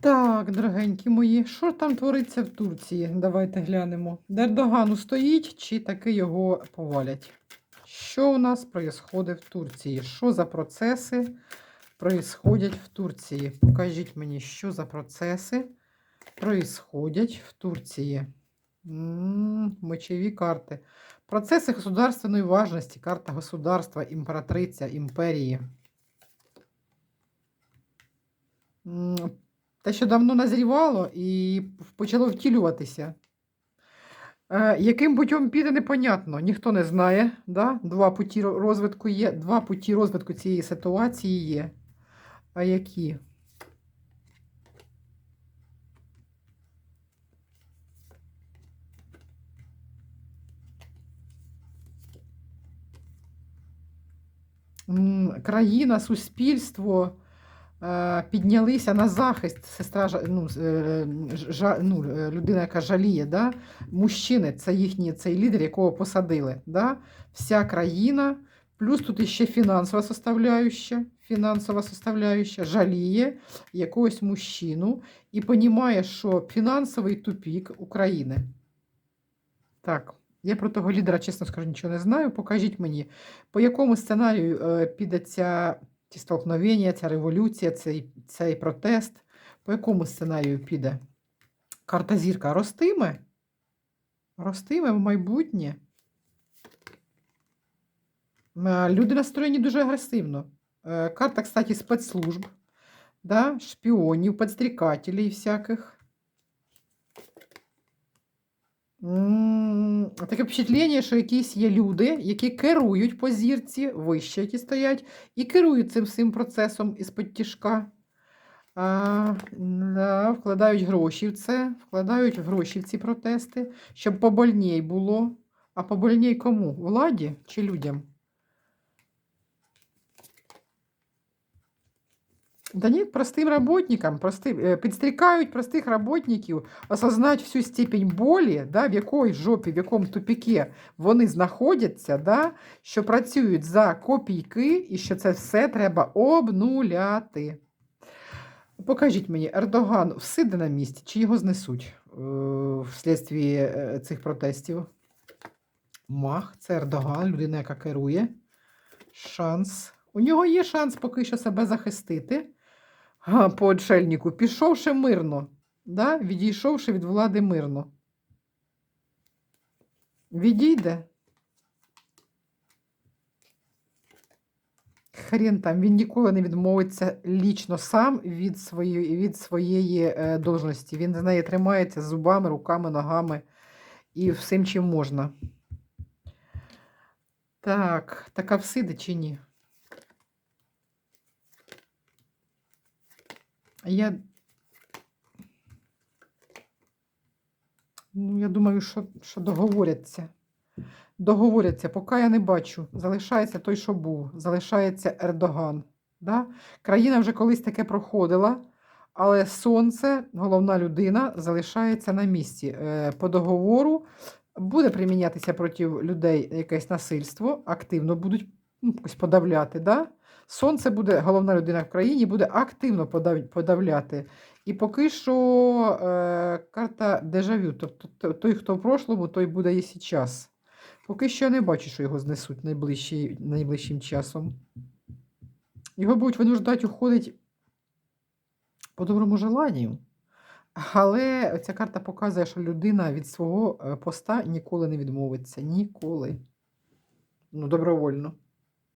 Так, дорогенькі мої, що там твориться в Турції? Давайте глянемо. Ердогану стоїть, чи таки його повалять? Що у нас происходить в Турції? Що за процеси происходять в Турції? Покажіть мені, що за процеси происходять в Турції. М, Мочові карти. Процеси государственної важності. Карта государства, імператриця, імперії. Те, що давно назрівало і почало втілюватися. Е, яким путем піде, непонятно. Ніхто не знає. Да? Два путі розвитку є, два путі розвитку цієї ситуації є. А які? Країна, суспільство піднялися на захист. Сестра ну, е, жа, ну, е, людина, яка жаліє, да? мужчини, це їхній цей лідер, якого посадили. Да? Вся країна, плюс тут іще фінансова составляюща, фінансова составляюща, жаліє якогось мужчину і розуміє, що фінансовий тупік України. Так, я про того лідера, чесно скажу, нічого не знаю. Покажіть мені, по якому сценарію е, піде ця, ці столкновення, ця революція, цей, цей протест? По якому сценарію піде? Карта зірка ростиме? Ростиме в майбутнє. Е, Люди настроєні дуже агресивно. Е, Карта, кстати, спецслужб, да? шпіонів, підстрікателей всяких. Таке впечатлення, що якісь є люди, які керують по зірці, вище, які стоять, і керують цим всім процесом із підтяжка. А, да, вкладають гроші в це, вкладають гроші в ці протести, щоб побольній було. А побольній кому? Владі чи людям? Да ні, простим работникам, простим, е, підстрікають простих работників осознати всю степень болі, да, в якої жопі, в якому тупіки вони знаходяться, да, що працюють за копійки і що це все треба обнуляти. Покажіть мені, Ердоган всиде на місці, чи його знесуть е, вслідстві е, цих протестів? Мах, це Ердоган, людина, яка керує. Шанс. У нього є шанс поки що себе захистити. По отшельнику, пішовши мирно, да? відійшовши від влади мирно. Відійде. Хрен там, він ніколи не відмовиться лічно сам від своєї, від своєї е, должності. Він з неї тримається зубами, руками, ногами і всім, чим можна. Так, така всиде чи ні? Я. Ну, я думаю, що, що договоряться. Договоряться, поки я не бачу. Залишається той, що був. Залишається Ердоган. Да? Країна вже колись таке проходила, але сонце, головна людина, залишається на місці. Е, По договору буде примінятися проти людей якесь насильство, активно будуть ну, подавляти. Да? Сонце буде, головна людина в країні, буде активно подавляти. І поки що е, карта дежавю. Тобто той, хто в прошлому, той буде і зараз. Поки що я не бачу, що його знесуть найближчий, найближчим часом. Його будуть винуждати уходити по доброму желанню. Але ця карта показує, що людина від свого е, поста ніколи не відмовиться. Ніколи. Ну, добровольно.